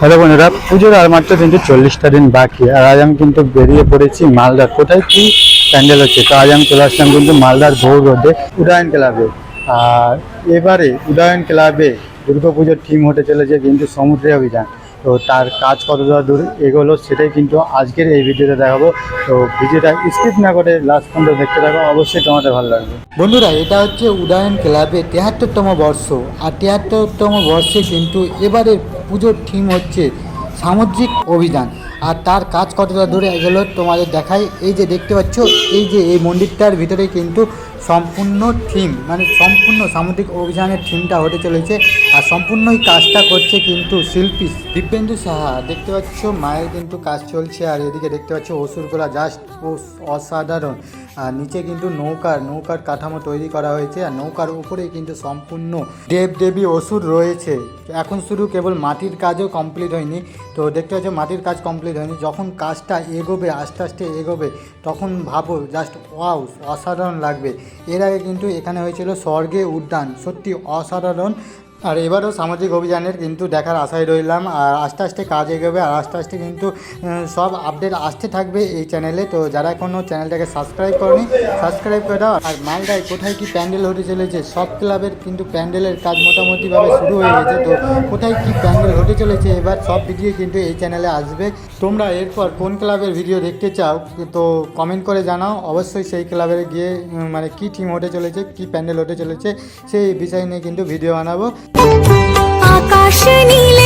Hello বন্ধুরা, পুজোর আর মাত্র কিন্তু চল্লিশটা দিন বাকি। আর আজ আমি কিন্তু বেরিয়ে পড়েছি মালদার। কোথায়? কি প্যান্ডেল হচ্ছে। তো আজ আমি চলে আসলাম কিন্তু মালদার গৌর রোডে, উদয়ন ক্লাবে। আর এবারে উদয়ন ক্লাবে দুর্গাপুজোর থিম হতে চলেছে কিন্তু সমুদ্রে অভিযান। তো তার কাজ কতটা দূর এগোলো সেটাই কিন্তু আজকের এই ভিডিওতে দেখাবো। তো ভিডিওটা স্কিপ না করে লাস্ট পর্যন্ত দেখতে থাকো, অবশ্যই তোমাদের ভালো লাগবে। বন্ধুরা, এটা হচ্ছে উদয়ন ক্লাবে তেহাত্তরতম বর্ষ। আর তেহাত্তরতম বর্ষে কিন্তু এবারের পুজোর থিম হচ্ছে সামুদ্রিক অভিযান। আর তার কাজ কতটা দূরে এগুলো তোমাদের দেখাই। এই যে দেখতে পাচ্ছ, এই যে এই মন্দিরটার ভিতরে কিন্তু সম্পূর্ণ থিম মানে সম্পূর্ণ সামুদ্রিক অভিযানের থিমটা হতে চলেছে। আর সম্পূর্ণই কাজটা করছে কিন্তু শিল্পী দিব্যেন্দু সাহা। দেখতে পাচ্ছ, মায়ের কিন্তু কাজ চলছে। আর এদিকে দেখতে পাচ্ছ, অসুরগুলা জাস্ট অসাধারণ। আর নিচে কিন্তু নৌকার নৌকার কাঠামো তৈরি করা হয়েছে আর নৌকার উপরে কিন্তু সম্পূর্ণ দেব দেবী অসুর রয়েছে। এখন শুধু কেবল মাটির কাজও কমপ্লিট হয়নি। তো দেখতে পাচ্ছ মাটির কাজ কমপ্লিট হয়নি। যখন কাজটা এগোবে, আস্তে আস্তে এগোবে, তখন ভাবো জাস্ট ওয়াও অসাধারণ লাগবে। এর আগে কিন্তু এখানে হয়েছিল স্বর্গে উদ্যান। সত্যি অসাধারণ আর এবারও সামাজিক অভিযানের কিন্তু দেখার আশায় রইলাম। আর আস্তে আস্তে কাজ এগোবে আর আস্তে আস্তে কিন্তু সব আপডেট আসতে থাকবে এই চ্যানেলে তো যারা এখনও চ্যানেলটাকে সাবস্ক্রাইব করেনি সাবস্ক্রাইব করে দাও। আর মালদায় কোথায় কি প্যান্ডেল হতে চলেছে? সব ক্লাবের কিন্তু প্যান্ডেলের কাজ মোটামুটিভাবে শুরু হয়ে গেছে। তো কোথায় কি প্যান্ডেল হতে চলেছে? এবার সব ভিডিও কিন্তু এই চ্যানেলে আসবে। তোমরা এরপর কোন ক্লাবের ভিডিও দেখতে চাও, তো কমেন্ট করে জানাও। অবশ্যই সেই ক্লাবে গিয়ে মানে কি থিম হতে চলেছে, কি প্যান্ডেল হতে চলেছে, সেই বিষয় নিয়ে কিন্তু ভিডিও বানাবো। आकाश नीले